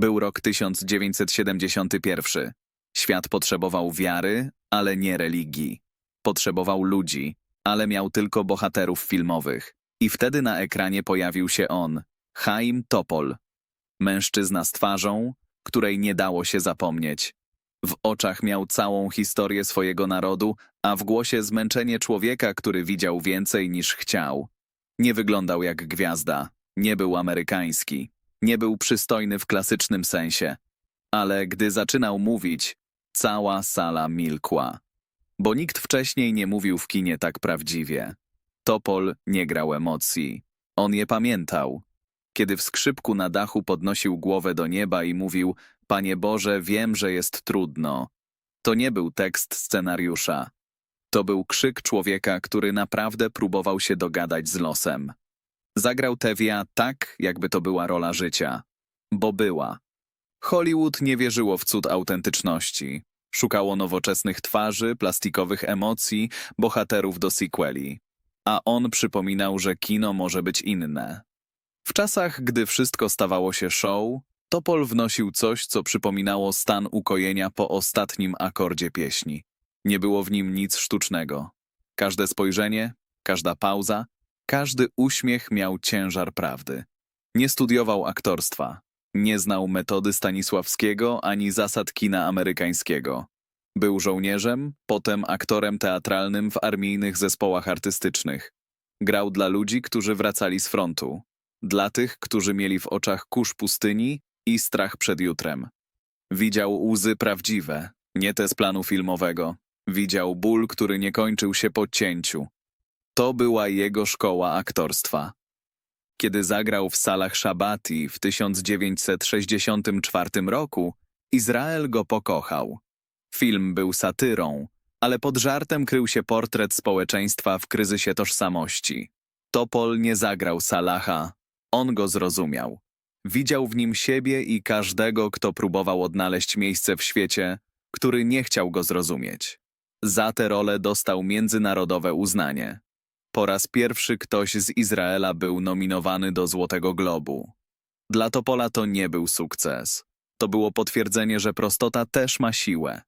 Był rok 1971. Świat potrzebował wiary, ale nie religii. Potrzebował ludzi, ale miał tylko bohaterów filmowych. I wtedy na ekranie pojawił się on, Chaim Topol. Mężczyzna z twarzą, której nie dało się zapomnieć. W oczach miał całą historię swojego narodu, a w głosie zmęczenie człowieka, który widział więcej niż chciał. Nie wyglądał jak gwiazda, nie był amerykański, nie był przystojny w klasycznym sensie. Ale gdy zaczynał mówić, cała sala milkła. Bo nikt wcześniej nie mówił w kinie tak prawdziwie. Topol nie grał emocji. On je pamiętał. Kiedy w skrzypku na dachu podnosił głowę do nieba i mówił: Panie Boże, wiem, że jest trudno. To nie był tekst scenariusza. To był krzyk człowieka, który naprawdę próbował się dogadać z losem. Zagrał Tevia tak, jakby to była rola życia. Bo była. Hollywood nie wierzyło w cud autentyczności. Szukało nowoczesnych twarzy, plastikowych emocji, bohaterów do sequeli. A on przypominał, że kino może być inne. W czasach, gdy wszystko stawało się show, Topol wnosił coś, co przypominało stan ukojenia po ostatnim akordzie pieśni. Nie było w nim nic sztucznego. Każde spojrzenie, każda pauza, każdy uśmiech miał ciężar prawdy. Nie studiował aktorstwa. Nie znał metody Stanisławskiego ani zasad kina amerykańskiego. Był żołnierzem, potem aktorem teatralnym w armijnych zespołach artystycznych. Grał dla ludzi, którzy wracali z frontu. Dla tych, którzy mieli w oczach kurz pustyni i strach przed jutrem. Widział łzy prawdziwe, nie te z planu filmowego. Widział ból, który nie kończył się po cięciu. To była jego szkoła aktorstwa. Kiedy zagrał w salach Szabati w 1964 roku, Izrael go pokochał. Film był satyrą, ale pod żartem krył się portret społeczeństwa w kryzysie tożsamości. Topol nie zagrał Salaha, on go zrozumiał. Widział w nim siebie i każdego, kto próbował odnaleźć miejsce w świecie, który nie chciał go zrozumieć. Za tę rolę dostał międzynarodowe uznanie. Po raz pierwszy ktoś z Izraela był nominowany do Złotego Globu. Dla Topola to nie był sukces. To było potwierdzenie, że prostota też ma siłę.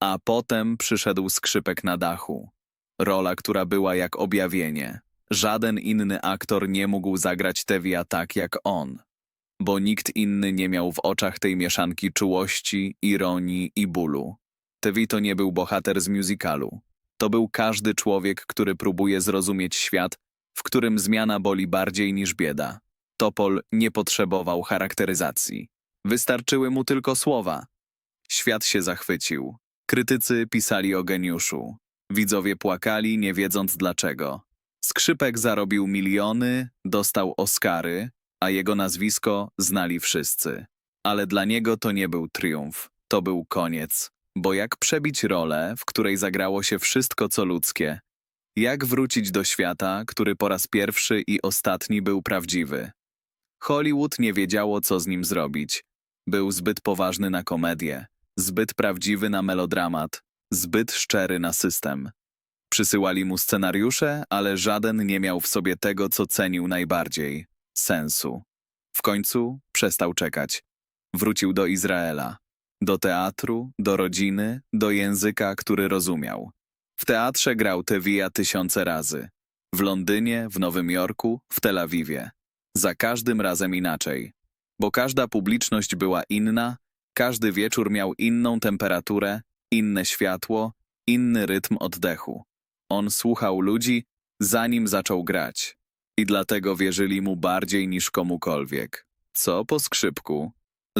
A potem przyszedł skrzypek na dachu. Rola, która była jak objawienie. Żaden inny aktor nie mógł zagrać Tevia tak jak on. Bo nikt inny nie miał w oczach tej mieszanki czułości, ironii i bólu. Tevi to nie był bohater z musicalu. To był każdy człowiek, który próbuje zrozumieć świat, w którym zmiana boli bardziej niż bieda. Topol nie potrzebował charakteryzacji. Wystarczyły mu tylko słowa. Świat się zachwycił. Krytycy pisali o geniuszu. Widzowie płakali, nie wiedząc dlaczego. Skrzypek zarobił miliony, dostał Oscary, a jego nazwisko znali wszyscy. Ale dla niego to nie był triumf, to był koniec. Bo jak przebić rolę, w której zagrało się wszystko co ludzkie? Jak wrócić do świata, który po raz pierwszy i ostatni był prawdziwy? Hollywood nie wiedziało, co z nim zrobić. Był zbyt poważny na komedię, zbyt prawdziwy na melodramat, zbyt szczery na system. Przysyłali mu scenariusze, ale żaden nie miał w sobie tego, co cenił najbardziej sensu. W końcu przestał czekać. Wrócił do Izraela. Do teatru, do rodziny, do języka, który rozumiał. W teatrze grał Tevija tysiące razy. W Londynie, w Nowym Jorku, w Tel Awiwie. Za każdym razem inaczej. Bo każda publiczność była inna, każdy wieczór miał inną temperaturę, inne światło, inny rytm oddechu. On słuchał ludzi, zanim zaczął grać. I dlatego wierzyli mu bardziej niż komukolwiek. Co po skrzypku?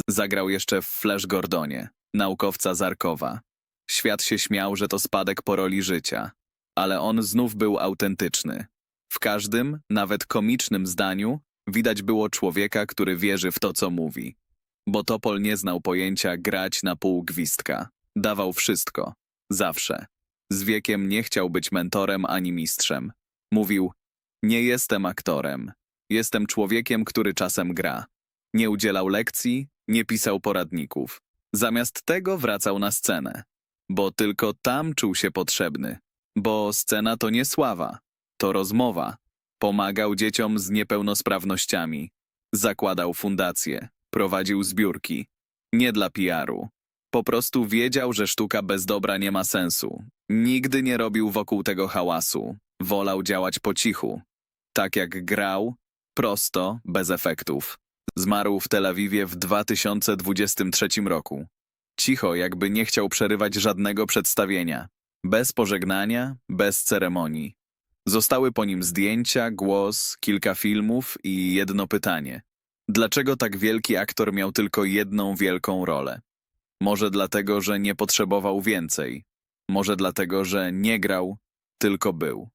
Zagrał jeszcze w Flash Gordonie, naukowca Zarkowa. Świat się śmiał, że to spadek po roli życia. Ale on znów był autentyczny. W każdym, nawet komicznym zdaniu widać było człowieka, który wierzy w to, co mówi. Bo Topol nie znał pojęcia grać na pół gwizdka. Dawał wszystko. Zawsze. Z wiekiem nie chciał być mentorem ani mistrzem. Mówił, nie jestem aktorem. Jestem człowiekiem, który czasem gra. Nie udzielał lekcji, nie pisał poradników. Zamiast tego wracał na scenę. Bo tylko tam czuł się potrzebny. Bo scena to nie sława, to rozmowa. Pomagał dzieciom z niepełnosprawnościami. Zakładał fundacje. prowadził zbiórki. Nie dla PR-u. Po prostu wiedział, że sztuka bez dobra nie ma sensu. Nigdy nie robił wokół tego hałasu. Wolał działać po cichu. Tak jak grał, prosto, bez efektów. Zmarł w Tel Awiwie w 2023 roku. Cicho, jakby nie chciał przerywać żadnego przedstawienia. Bez pożegnania, bez ceremonii. Zostały po nim zdjęcia, głos, kilka filmów i jedno pytanie. Dlaczego tak wielki aktor miał tylko jedną wielką rolę? Może dlatego, że nie potrzebował więcej. Może dlatego, że nie grał, tylko był.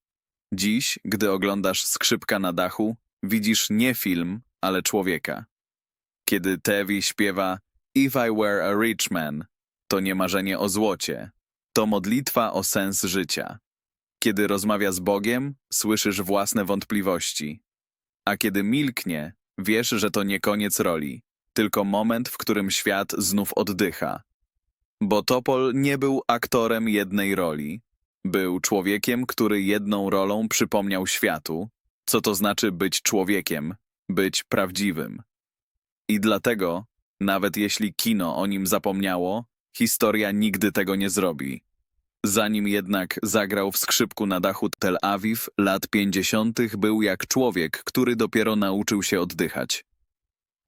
Dziś, gdy oglądasz skrzypka na dachu, widzisz nie film, ale człowieka. Kiedy Tevi śpiewa If I were a rich man, to nie marzenie o złocie, to modlitwa o sens życia. Kiedy rozmawia z Bogiem, słyszysz własne wątpliwości. A kiedy milknie, wiesz, że to nie koniec roli, tylko moment, w którym świat znów oddycha. Bo Topol nie był aktorem jednej roli. Był człowiekiem, który jedną rolą przypomniał światu, co to znaczy być człowiekiem, być prawdziwym. I dlatego, nawet jeśli kino o nim zapomniało, historia nigdy tego nie zrobi. Zanim jednak zagrał w skrzypku na dachu Tel Awiw, lat pięćdziesiątych był jak człowiek, który dopiero nauczył się oddychać.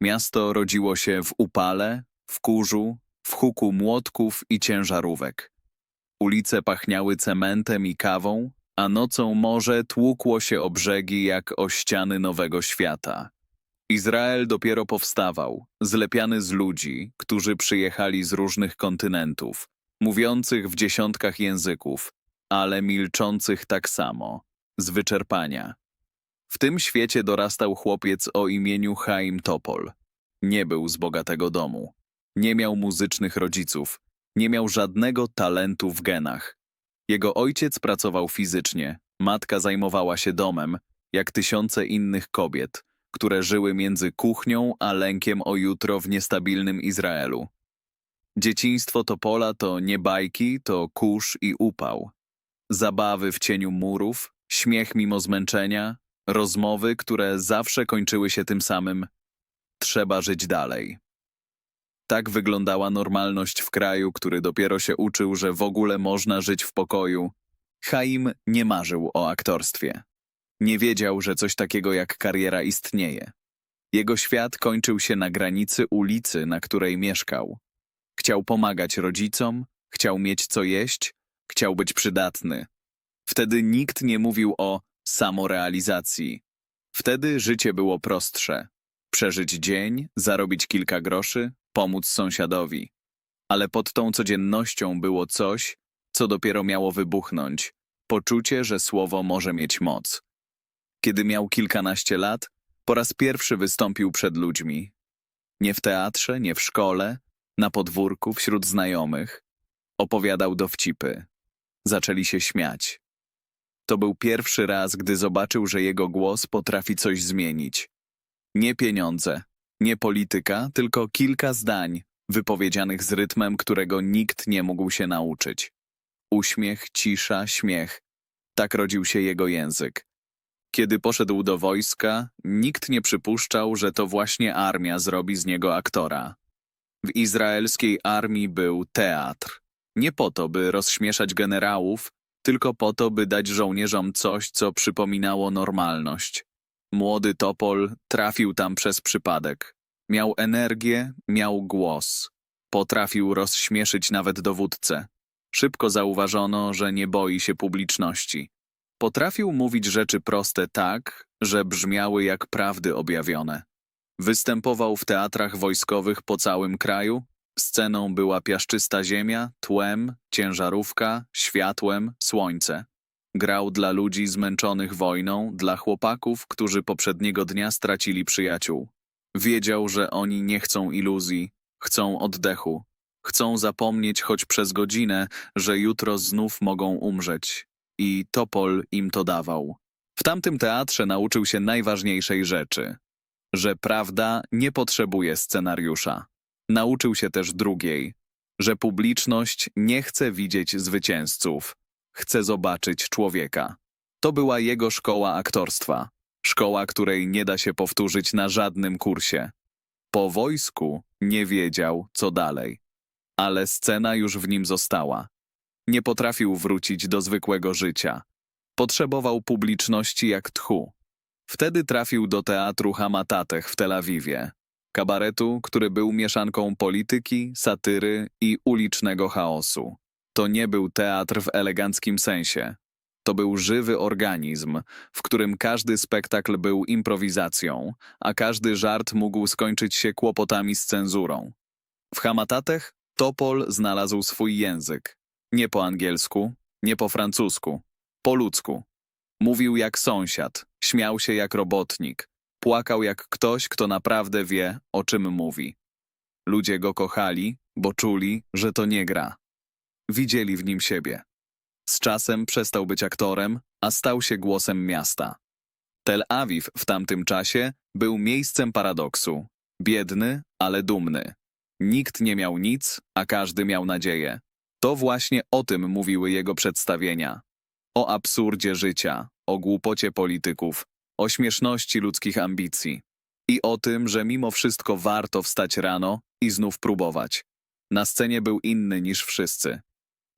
Miasto rodziło się w upale, w kurzu, w huku młotków i ciężarówek. Ulice pachniały cementem i kawą, a nocą morze tłukło się o brzegi jak o ściany nowego świata. Izrael dopiero powstawał, zlepiany z ludzi, którzy przyjechali z różnych kontynentów, mówiących w dziesiątkach języków, ale milczących tak samo, z wyczerpania. W tym świecie dorastał chłopiec o imieniu Chaim Topol. Nie był z bogatego domu. Nie miał muzycznych rodziców. Nie miał żadnego talentu w genach. Jego ojciec pracował fizycznie, matka zajmowała się domem, jak tysiące innych kobiet, które żyły między kuchnią a lękiem o jutro w niestabilnym Izraelu. Dzieciństwo Topola to nie bajki, to kurz i upał. Zabawy w cieniu murów, śmiech mimo zmęczenia, rozmowy, które zawsze kończyły się tym samym trzeba żyć dalej. Tak wyglądała normalność w kraju, który dopiero się uczył, że w ogóle można żyć w pokoju. Chaim nie marzył o aktorstwie. Nie wiedział, że coś takiego jak kariera istnieje. Jego świat kończył się na granicy ulicy, na której mieszkał. Chciał pomagać rodzicom, chciał mieć co jeść, chciał być przydatny. Wtedy nikt nie mówił o samorealizacji. Wtedy życie było prostsze. Przeżyć dzień, zarobić kilka groszy, pomóc sąsiadowi. Ale pod tą codziennością było coś, co dopiero miało wybuchnąć poczucie, że słowo może mieć moc. Kiedy miał kilkanaście lat, po raz pierwszy wystąpił przed ludźmi. Nie w teatrze, nie w szkole, na podwórku, wśród znajomych. Opowiadał dowcipy. Zaczęli się śmiać. To był pierwszy raz, gdy zobaczył, że jego głos potrafi coś zmienić. Nie pieniądze, nie polityka, tylko kilka zdań, wypowiedzianych z rytmem, którego nikt nie mógł się nauczyć. Uśmiech, cisza, śmiech. Tak rodził się jego język. Kiedy poszedł do wojska, nikt nie przypuszczał, że to właśnie armia zrobi z niego aktora. W izraelskiej armii był teatr. Nie po to, by rozśmieszać generałów, tylko po to, by dać żołnierzom coś, co przypominało normalność. Młody Topol trafił tam przez przypadek. Miał energię, miał głos. Potrafił rozśmieszyć nawet dowódcę. Szybko zauważono, że nie boi się publiczności. Potrafił mówić rzeczy proste tak, że brzmiały jak prawdy objawione. Występował w teatrach wojskowych po całym kraju. Sceną była piaszczysta ziemia, tłem, ciężarówka, światłem, słońce. Grał dla ludzi zmęczonych wojną, dla chłopaków, którzy poprzedniego dnia stracili przyjaciół. Wiedział, że oni nie chcą iluzji, chcą oddechu. Chcą zapomnieć choć przez godzinę, że jutro znów mogą umrzeć. I Topol im to dawał. W tamtym teatrze nauczył się najważniejszej rzeczy. Że prawda nie potrzebuje scenariusza. Nauczył się też drugiej. Że publiczność nie chce widzieć zwycięzców. Chce zobaczyć człowieka. To była jego szkoła aktorstwa. Szkoła, której nie da się powtórzyć na żadnym kursie. Po wojsku nie wiedział, co dalej. Ale scena już w nim została. Nie potrafił wrócić do zwykłego życia. Potrzebował publiczności jak tchu. Wtedy trafił do teatru Hamatatech w Tel Awiwie. Kabaretu, który był mieszanką polityki, satyry i ulicznego chaosu. To nie był teatr w eleganckim sensie. To był żywy organizm, w którym każdy spektakl był improwizacją, a każdy żart mógł skończyć się kłopotami z cenzurą. W Hamatatech Topol znalazł swój język. Nie po angielsku, nie po francusku, po ludzku. Mówił jak sąsiad, śmiał się jak robotnik, płakał jak ktoś, kto naprawdę wie, o czym mówi. Ludzie go kochali, bo czuli, że to nie gra. Widzieli w nim siebie. Z czasem przestał być aktorem, a stał się głosem miasta. Tel Awiw w tamtym czasie był miejscem paradoksu. Biedny, ale dumny. Nikt nie miał nic, a każdy miał nadzieję. To właśnie o tym mówiły jego przedstawienia. O absurdzie życia, o głupocie polityków, o śmieszności ludzkich ambicji. I o tym, że mimo wszystko warto wstać rano i znów próbować. Na scenie był inny niż wszyscy.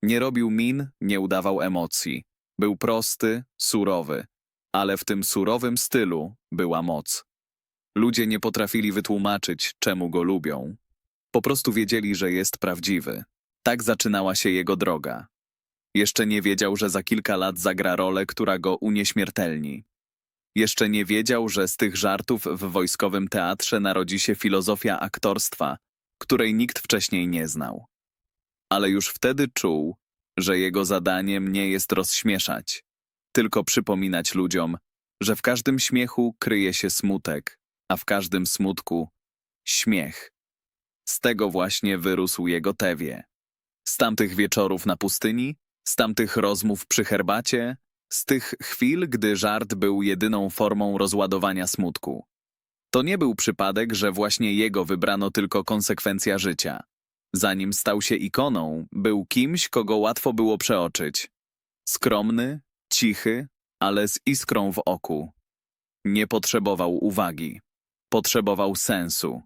Nie robił min, nie udawał emocji. Był prosty, surowy, ale w tym surowym stylu była moc. Ludzie nie potrafili wytłumaczyć, czemu go lubią. Po prostu wiedzieli, że jest prawdziwy. Tak zaczynała się jego droga. Jeszcze nie wiedział, że za kilka lat zagra rolę, która go unieśmiertelni. Jeszcze nie wiedział, że z tych żartów w wojskowym teatrze narodzi się filozofia aktorstwa, której nikt wcześniej nie znał. Ale już wtedy czuł, że jego zadaniem nie jest rozśmieszać, tylko przypominać ludziom, że w każdym śmiechu kryje się smutek, a w każdym smutku śmiech. Z tego właśnie wyrósł jego tewie. Z tamtych wieczorów na pustyni, z tamtych rozmów przy herbacie, z tych chwil, gdy żart był jedyną formą rozładowania smutku. To nie był przypadek, że właśnie jego wybrano tylko konsekwencja życia. Zanim stał się ikoną, był kimś, kogo łatwo było przeoczyć. Skromny, cichy, ale z iskrą w oku. Nie potrzebował uwagi. Potrzebował sensu.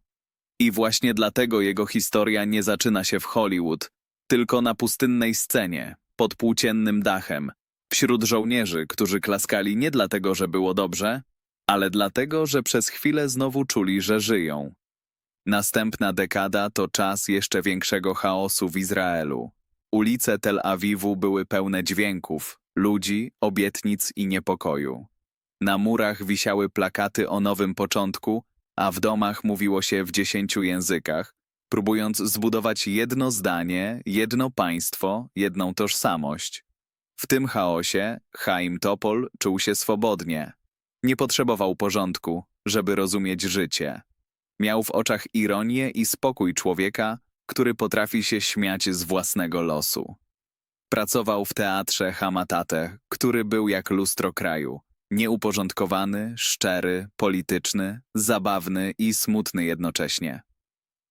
I właśnie dlatego jego historia nie zaczyna się w Hollywood, tylko na pustynnej scenie, pod płóciennym dachem, wśród żołnierzy, którzy klaskali nie dlatego, że było dobrze, ale dlatego, że przez chwilę znowu czuli, że żyją. Następna dekada to czas jeszcze większego chaosu w Izraelu. Ulice Tel Awiwu były pełne dźwięków, ludzi, obietnic i niepokoju. Na murach wisiały plakaty o nowym początku, a w domach mówiło się w dziesięciu językach, próbując zbudować jedno zdanie, jedno państwo, jedną tożsamość. W tym chaosie Chaim Topol czuł się swobodnie. Nie potrzebował porządku, żeby rozumieć życie. Miał w oczach ironię i spokój człowieka, który potrafi się śmiać z własnego losu. Pracował w teatrze Hamatate, który był jak lustro kraju. Nieuporządkowany, szczery, polityczny, zabawny i smutny jednocześnie.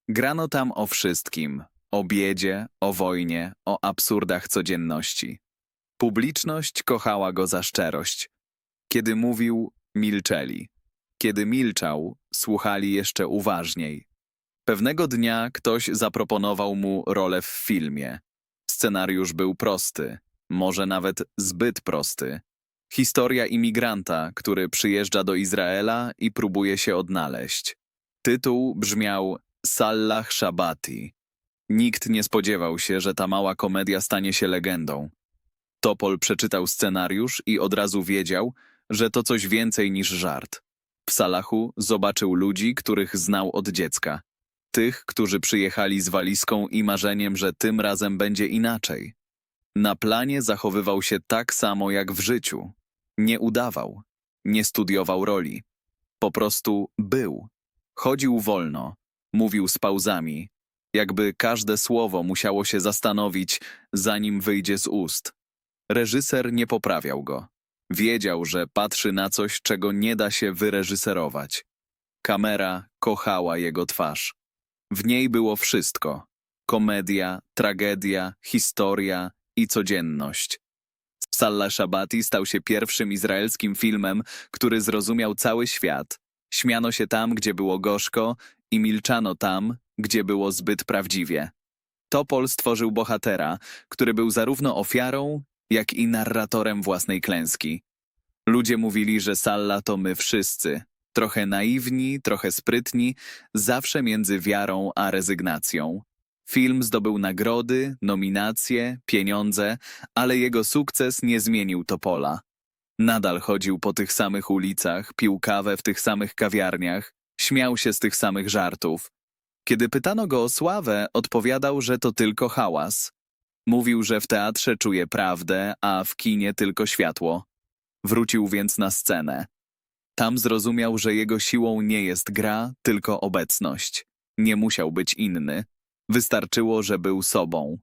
Grano tam o wszystkim. O biedzie, o wojnie, o absurdach codzienności. Publiczność kochała go za szczerość. Kiedy mówił, milczeli. Kiedy milczał, słuchali jeszcze uważniej. Pewnego dnia ktoś zaproponował mu rolę w filmie. Scenariusz był prosty, może nawet zbyt prosty. Historia imigranta, który przyjeżdża do Izraela i próbuje się odnaleźć. Tytuł brzmiał Sallah Shabati. Nikt nie spodziewał się, że ta mała komedia stanie się legendą. Topol przeczytał scenariusz i od razu wiedział, że to coś więcej niż żart. W Salachu zobaczył ludzi, których znał od dziecka. Tych, którzy przyjechali z walizką i marzeniem, że tym razem będzie inaczej. Na planie zachowywał się tak samo jak w życiu. Nie udawał, nie studiował roli. Po prostu był. Chodził wolno, mówił z pauzami, jakby każde słowo musiało się zastanowić, zanim wyjdzie z ust. Reżyser nie poprawiał go. Wiedział, że patrzy na coś, czego nie da się wyreżyserować. Kamera kochała jego twarz. W niej było wszystko: komedia, tragedia, historia i codzienność. Salla Shabati stał się pierwszym izraelskim filmem, który zrozumiał cały świat. Śmiano się tam, gdzie było gorzko i milczano tam, gdzie było zbyt prawdziwie. Topol stworzył bohatera, który był zarówno ofiarą, jak i narratorem własnej klęski. Ludzie mówili, że Salla to my wszyscy. Trochę naiwni, trochę sprytni, zawsze między wiarą a rezygnacją. Film zdobył nagrody, nominacje, pieniądze, ale jego sukces nie zmienił Topola. Nadal chodził po tych samych ulicach, pił kawę w tych samych kawiarniach, śmiał się z tych samych żartów. Kiedy pytano go o sławę, odpowiadał, że to tylko hałas. Mówił, że w teatrze czuje prawdę, a w kinie tylko światło. Wrócił więc na scenę. Tam zrozumiał, że jego siłą nie jest gra, tylko obecność. Nie musiał być inny. Wystarczyło, że był sobą.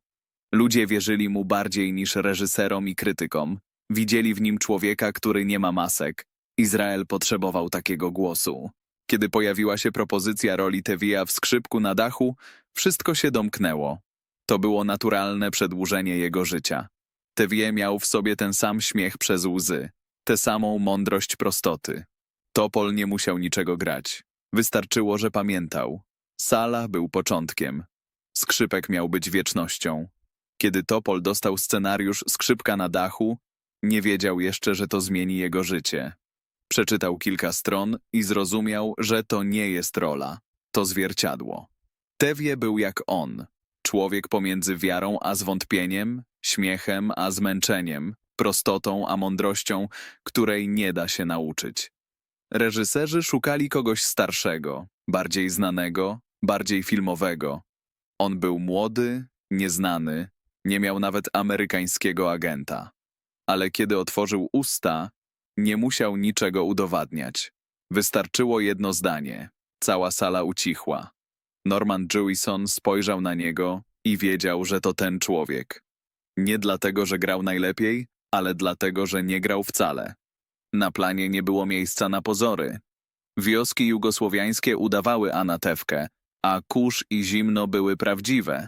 Ludzie wierzyli mu bardziej niż reżyserom i krytykom. Widzieli w nim człowieka, który nie ma masek. Izrael potrzebował takiego głosu. Kiedy pojawiła się propozycja roli Tevija w skrzypku na dachu, wszystko się domknęło. To było naturalne przedłużenie jego życia. Tevie miał w sobie ten sam śmiech przez łzy, tę samą mądrość prostoty. Topol nie musiał niczego grać. Wystarczyło, że pamiętał. Sala był początkiem. Skrzypek miał być wiecznością. Kiedy Topol dostał scenariusz Skrzypka na dachu, nie wiedział jeszcze, że to zmieni jego życie. Przeczytał kilka stron i zrozumiał, że to nie jest rola, to zwierciadło. Tewie był jak on, człowiek pomiędzy wiarą a zwątpieniem, śmiechem a zmęczeniem, prostotą a mądrością, której nie da się nauczyć. Reżyserzy szukali kogoś starszego, bardziej znanego, bardziej filmowego. On był młody, nieznany, nie miał nawet amerykańskiego agenta. Ale kiedy otworzył usta, nie musiał niczego udowadniać. Wystarczyło jedno zdanie. Cała sala ucichła. Norman Jewison spojrzał na niego i wiedział, że to ten człowiek. Nie dlatego, że grał najlepiej, ale dlatego, że nie grał wcale. Na planie nie było miejsca na pozory. Wioski jugosłowiańskie udawały Anatewkę, a kurz i zimno były prawdziwe.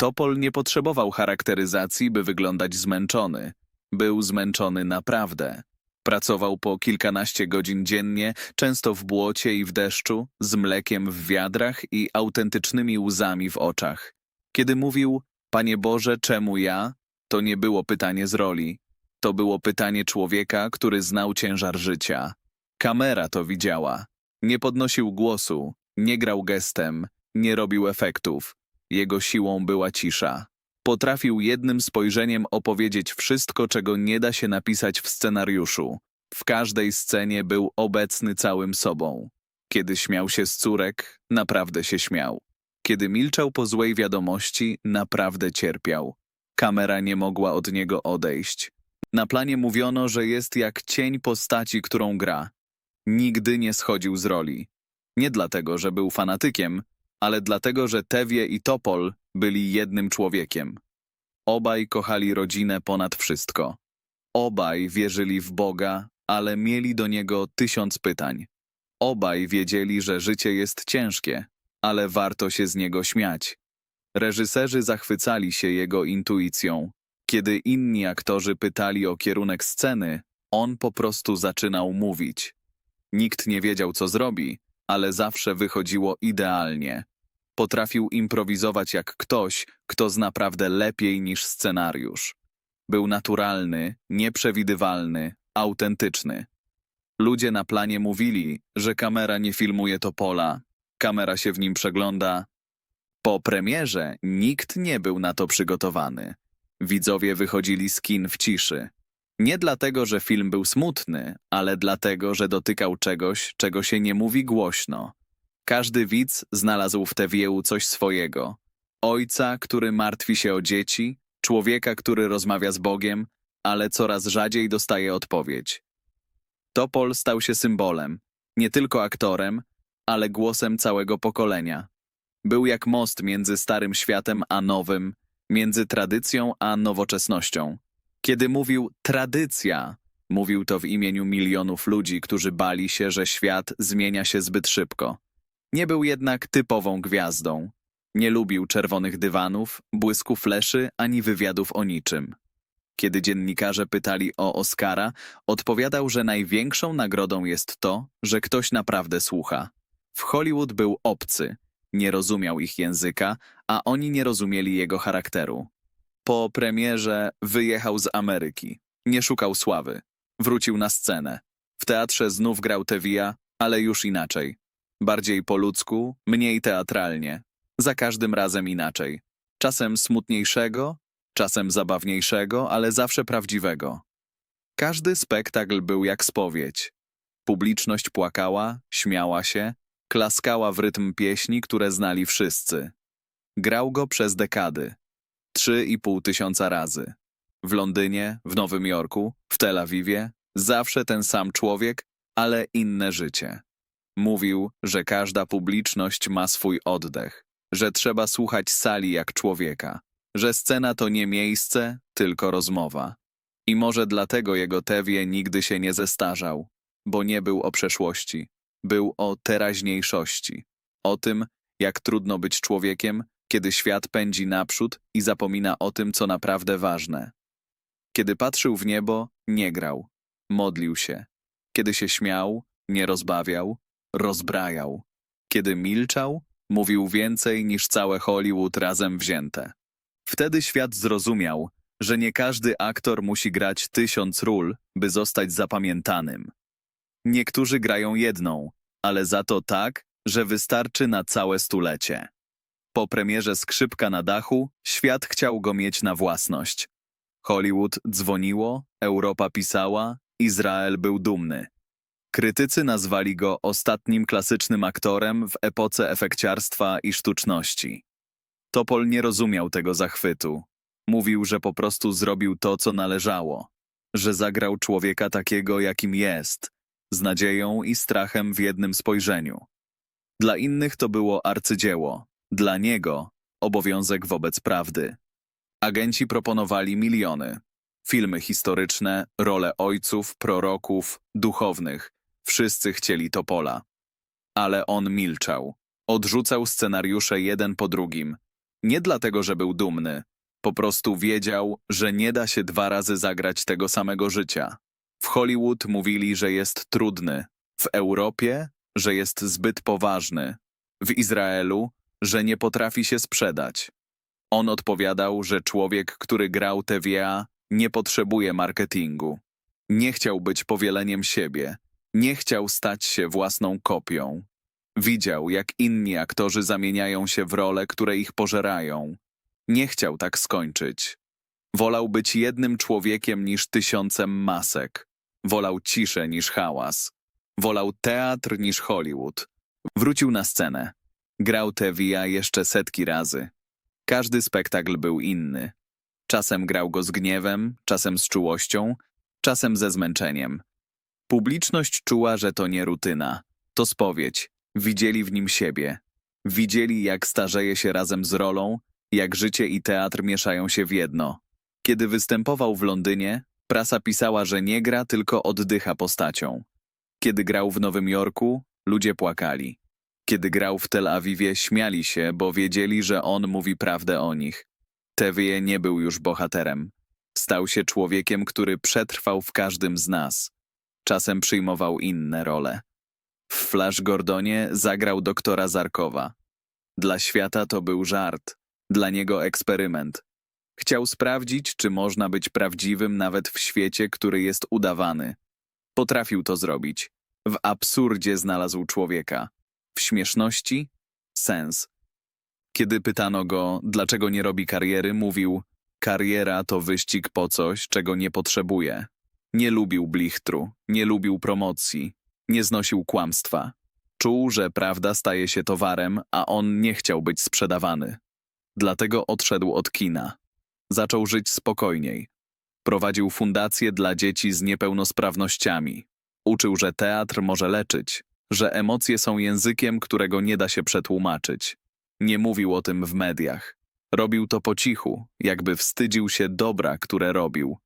Topol nie potrzebował charakteryzacji, by wyglądać zmęczony. Był zmęczony naprawdę. Pracował po kilkanaście godzin dziennie, często w błocie i w deszczu, z mlekiem w wiadrach i autentycznymi łzami w oczach. Kiedy mówił, Panie Boże, czemu ja? To nie było pytanie z roli. To było pytanie człowieka, który znał ciężar życia. Kamera to widziała. Nie podnosił głosu, nie grał gestem, nie robił efektów. Jego siłą była cisza. Potrafił jednym spojrzeniem opowiedzieć wszystko, czego nie da się napisać w scenariuszu. W każdej scenie był obecny całym sobą. Kiedy śmiał się z córek, naprawdę się śmiał. Kiedy milczał po złej wiadomości, naprawdę cierpiał. Kamera nie mogła od niego odejść. Na planie mówiono, że jest jak cień postaci, którą gra. Nigdy nie schodził z roli. Nie dlatego, że był fanatykiem, ale dlatego, że Tewie i Topol byli jednym człowiekiem. Obaj kochali rodzinę ponad wszystko. Obaj wierzyli w Boga, ale mieli do Niego tysiąc pytań. Obaj wiedzieli, że życie jest ciężkie, ale warto się z niego śmiać. Reżyserzy zachwycali się jego intuicją. Kiedy inni aktorzy pytali o kierunek sceny, on po prostu zaczynał mówić. Nikt nie wiedział, co zrobi, ale zawsze wychodziło idealnie. Potrafił improwizować jak ktoś, kto zna prawdę lepiej niż scenariusz. Był naturalny, nieprzewidywalny, autentyczny. Ludzie na planie mówili, że kamera nie filmuje Topola, kamera się w nim przegląda. Po premierze nikt nie był na to przygotowany. Widzowie wychodzili z kin w ciszy. Nie dlatego, że film był smutny, ale dlatego, że dotykał czegoś, czego się nie mówi głośno. Każdy widz znalazł w Tewiełu coś swojego. Ojca, który martwi się o dzieci, człowieka, który rozmawia z Bogiem, ale coraz rzadziej dostaje odpowiedź. Topol stał się symbolem, nie tylko aktorem, ale głosem całego pokolenia. Był jak most między starym światem a nowym, między tradycją a nowoczesnością. Kiedy mówił tradycja, mówił to w imieniu milionów ludzi, którzy bali się, że świat zmienia się zbyt szybko. Nie był jednak typową gwiazdą. Nie lubił czerwonych dywanów, błysku fleszy ani wywiadów o niczym. Kiedy dziennikarze pytali o Oscara, odpowiadał, że największą nagrodą jest to, że ktoś naprawdę słucha. W Hollywood był obcy, nie rozumiał ich języka, a oni nie rozumieli jego charakteru. Po premierze wyjechał z Ameryki. Nie szukał sławy. Wrócił na scenę. W teatrze znów grał Tevija, ale już inaczej. Bardziej po ludzku, mniej teatralnie. Za każdym razem inaczej. Czasem smutniejszego, czasem zabawniejszego, ale zawsze prawdziwego. Każdy spektakl był jak spowiedź. Publiczność płakała, śmiała się, klaskała w rytm pieśni, które znali wszyscy. Grał go przez dekady. Trzy i pół tysiąca razy. W Londynie, w Nowym Jorku, w Tel Awiwie, zawsze ten sam człowiek, ale inne życie. Mówił, że każda publiczność ma swój oddech, że trzeba słuchać sali jak człowieka, że scena to nie miejsce, tylko rozmowa. I może dlatego jego tewie nigdy się nie zestarzał, bo nie był o przeszłości, był o teraźniejszości, o tym, jak trudno być człowiekiem, kiedy świat pędzi naprzód i zapomina o tym, co naprawdę ważne. Kiedy patrzył w niebo, nie grał, modlił się. Kiedy się śmiał, nie rozbawiał, rozbrajał. Kiedy milczał, mówił więcej niż całe Hollywood razem wzięte. Wtedy świat zrozumiał, że nie każdy aktor musi grać tysiąc ról, by zostać zapamiętanym. Niektórzy grają jedną, ale za to tak, że wystarczy na całe stulecie. Po premierze Skrzypka na dachu, świat chciał go mieć na własność. Hollywood dzwoniło, Europa pisała, Izrael był dumny. Krytycy nazwali go ostatnim klasycznym aktorem w epoce efekciarstwa i sztuczności. Topol nie rozumiał tego zachwytu. Mówił, że po prostu zrobił to, co należało, że zagrał człowieka takiego, jakim jest, z nadzieją i strachem w jednym spojrzeniu. Dla innych to było arcydzieło, dla niego obowiązek wobec prawdy. Agenci proponowali miliony. Filmy historyczne, role ojców, proroków, duchownych. Wszyscy chcieli Topola. Ale on milczał. Odrzucał scenariusze jeden po drugim. Nie dlatego, że był dumny. Po prostu wiedział, że nie da się dwa razy zagrać tego samego życia. W Hollywood mówili, że jest trudny. W Europie, że jest zbyt poważny. W Izraelu, że nie potrafi się sprzedać. On odpowiadał, że człowiek, który grał TVA, nie potrzebuje marketingu. Nie chciał być powieleniem siebie. Nie chciał stać się własną kopią. Widział, jak inni aktorzy zamieniają się w role, które ich pożerają. Nie chciał tak skończyć. Wolał być jednym człowiekiem niż tysiącem masek. Wolał ciszę niż hałas. Wolał teatr niż Hollywood. Wrócił na scenę. Grał TVA jeszcze setki razy. Każdy spektakl był inny. Czasem grał go z gniewem, czasem z czułością, czasem ze zmęczeniem. Publiczność czuła, że to nie rutyna, to spowiedź. Widzieli w nim siebie. Widzieli, jak starzeje się razem z rolą, jak życie i teatr mieszają się w jedno. Kiedy występował w Londynie, prasa pisała, że nie gra, tylko oddycha postacią. Kiedy grał w Nowym Jorku, ludzie płakali. Kiedy grał w Tel Awiwie, śmiali się, bo wiedzieli, że on mówi prawdę o nich. Tewie nie był już bohaterem. Stał się człowiekiem, który przetrwał w każdym z nas. Czasem przyjmował inne role. W Flash Gordonie zagrał doktora Zarkowa. Dla świata to był żart, dla niego eksperyment. Chciał sprawdzić, czy można być prawdziwym nawet w świecie, który jest udawany. Potrafił to zrobić. W absurdzie znalazł człowieka. W śmieszności sens. Kiedy pytano go, dlaczego nie robi kariery, mówił: Kariera to wyścig po coś, czego nie potrzebuje. Nie lubił blichtru, nie lubił promocji, nie znosił kłamstwa. Czuł, że prawda staje się towarem, a on nie chciał być sprzedawany. Dlatego odszedł od kina. Zaczął żyć spokojniej. Prowadził fundację dla dzieci z niepełnosprawnościami. Uczył, że teatr może leczyć, że emocje są językiem, którego nie da się przetłumaczyć. Nie mówił o tym w mediach. Robił to po cichu, jakby wstydził się dobra, które robił.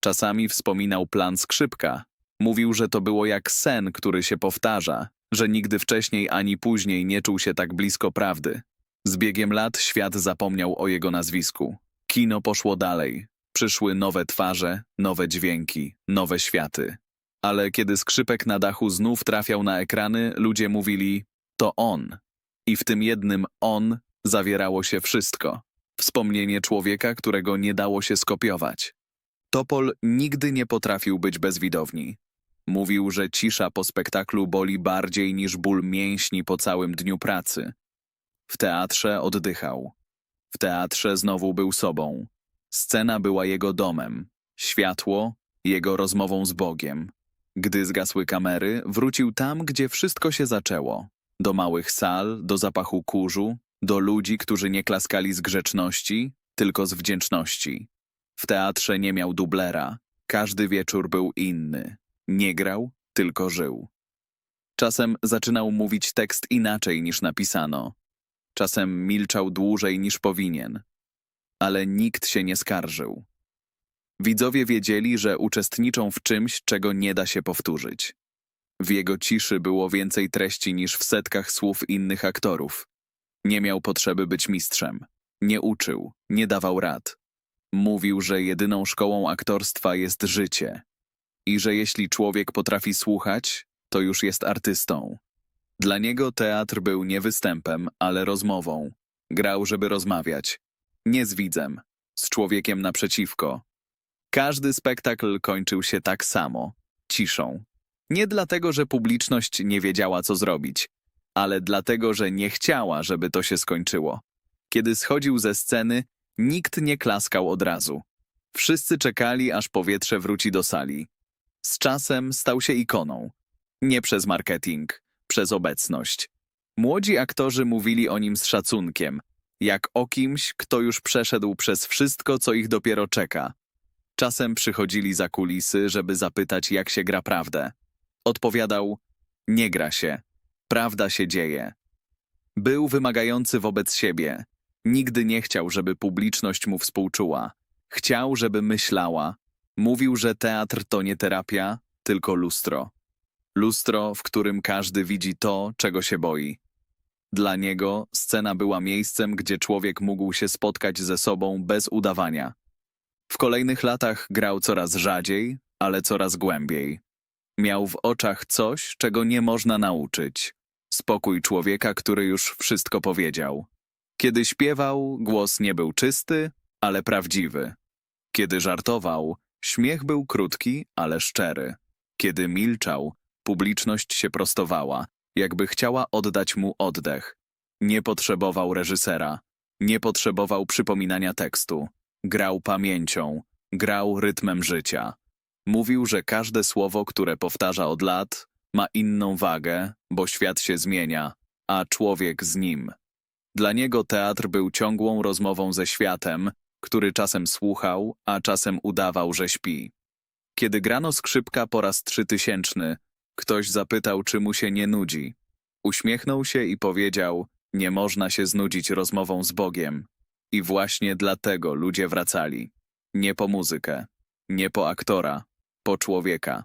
Czasami wspominał plan skrzypka. Mówił, że to było jak sen, który się powtarza, że nigdy wcześniej ani później nie czuł się tak blisko prawdy. Z biegiem lat świat zapomniał o jego nazwisku. Kino poszło dalej. Przyszły nowe twarze, nowe dźwięki, nowe światy. Ale kiedy skrzypek na dachu znów trafiał na ekrany, ludzie mówili: To on. I w tym jednym on zawierało się wszystko. Wspomnienie człowieka, którego nie dało się skopiować. Topol nigdy nie potrafił być bez widowni. Mówił, że cisza po spektaklu boli bardziej niż ból mięśni po całym dniu pracy. W teatrze oddychał. W teatrze znowu był sobą. Scena była jego domem. Światło jego rozmową z Bogiem. Gdy zgasły kamery, wrócił tam, gdzie wszystko się zaczęło. Do małych sal, do zapachu kurzu, do ludzi, którzy nie klaskali z grzeczności, tylko z wdzięczności. W teatrze nie miał dublera. Każdy wieczór był inny. Nie grał, tylko żył. Czasem zaczynał mówić tekst inaczej niż napisano. Czasem milczał dłużej niż powinien. Ale nikt się nie skarżył. Widzowie wiedzieli, że uczestniczą w czymś, czego nie da się powtórzyć. W jego ciszy było więcej treści niż w setkach słów innych aktorów. Nie miał potrzeby być mistrzem. Nie uczył, nie dawał rad. Mówił, że jedyną szkołą aktorstwa jest życie i że jeśli człowiek potrafi słuchać, to już jest artystą. Dla niego teatr był nie występem, ale rozmową. Grał, żeby rozmawiać. Nie z widzem, z człowiekiem naprzeciwko. Każdy spektakl kończył się tak samo ciszą. Nie dlatego, że publiczność nie wiedziała, co zrobić, ale dlatego, że nie chciała, żeby to się skończyło. Kiedy schodził ze sceny, nikt nie klaskał od razu. Wszyscy czekali, aż powietrze wróci do sali. Z czasem stał się ikoną. Nie przez marketing, przez obecność. Młodzi aktorzy mówili o nim z szacunkiem, jak o kimś, kto już przeszedł przez wszystko, co ich dopiero czeka. Czasem przychodzili za kulisy, żeby zapytać, jak się gra prawdę. Odpowiadał: Nie gra się, prawda się dzieje. Był wymagający wobec siebie. Nigdy nie chciał, żeby publiczność mu współczuła. Chciał, żeby myślała. Mówił, że teatr to nie terapia, tylko lustro. Lustro, w którym każdy widzi to, czego się boi. Dla niego scena była miejscem, gdzie człowiek mógł się spotkać ze sobą bez udawania. W kolejnych latach grał coraz rzadziej, ale coraz głębiej. Miał w oczach coś, czego nie można nauczyć. Spokój człowieka, który już wszystko powiedział. Kiedy śpiewał, głos nie był czysty, ale prawdziwy. Kiedy żartował, śmiech był krótki, ale szczery. Kiedy milczał, publiczność się prostowała, jakby chciała oddać mu oddech. Nie potrzebował reżysera, nie potrzebował przypominania tekstu. Grał pamięcią, grał rytmem życia. Mówił, że każde słowo, które powtarza od lat, ma inną wagę, bo świat się zmienia, a człowiek z nim. Dla niego teatr był ciągłą rozmową ze światem, który czasem słuchał, a czasem udawał, że śpi. Kiedy grano skrzypka po raz trzytysięczny, ktoś zapytał, czy mu się nie nudzi. Uśmiechnął się i powiedział, nie można się znudzić rozmową z Bogiem. I właśnie dlatego ludzie wracali. Nie po muzykę, nie po aktora, po człowieka.